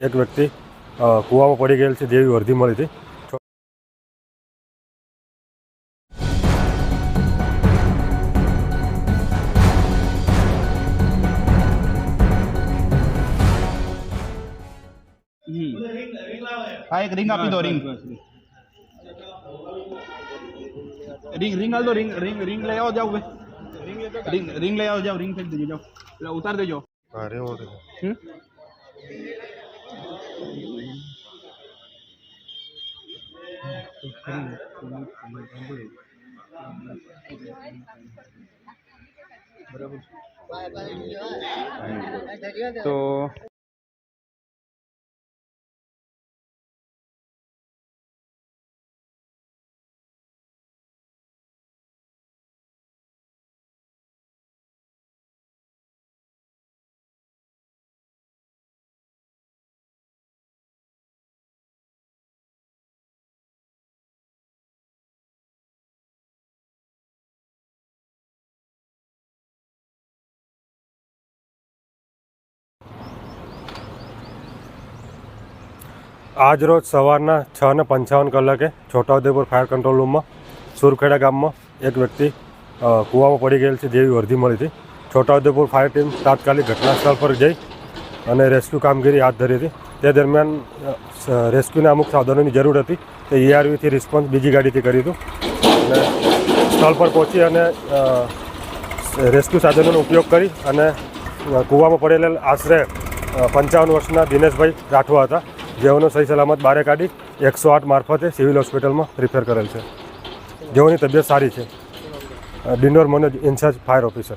એક વ્યક્તિ અ, કૂવામાં પડી ગયેલ છે જેવી વર્ધી મળી હતી હા એક રિંગ આપી દો રિંગ રિંગ રિંગ હાલ દો રિંગ રિંગ રિંગ લઈ આવો જાઓ ભાઈ રિંગ રિંગ લઈ આવો જાઓ રિંગ ફેંક દેજો જાઓ એટલે ઉતાર દેજો હમ? તો આજ રોજ સવારના છ ને પંચાવન કલાકે છોટાઉદેપુર ફાયર કંટ્રોલ રૂમમાં સુરખેડા ગામમાં એક વ્યક્તિ કૂવામાં પડી ગયેલ છે જેવી વર્ધી મળી હતી. છોટાઉદેપુર ફાયર ટીમ તાત્કાલિક ઘટના સ્થળ પર જઈ અને રેસ્ક્યુ કામગીરી હાથ ધરી હતી. તે દરમિયાન રેસ્ક્યુના અમુક સાધનોની જરૂર હતી. તે ઈઆરવીથી રિસ્પોન્સ બીજી ગાડીથી કર્યું હતું. અને સ્થળ પર પહોંચી અને રેસ્ક્યુ સાધનોનો ઉપયોગ કરી અને કૂવામાં પડેલા આશરે પંચાવન વર્ષના દિનેશભાઈ રાઠવા હતા. જેઓનો સહી સલામત બારે કાઢી એકસો આઠ મારફતે સિવિલ હોસ્પિટલમાં રિફેર કરેલ છે. જેઓની તબિયત સારી છે. ડિનોર મનોજ, ઇન્ચાર્જ, ફાયર ઓફિસર.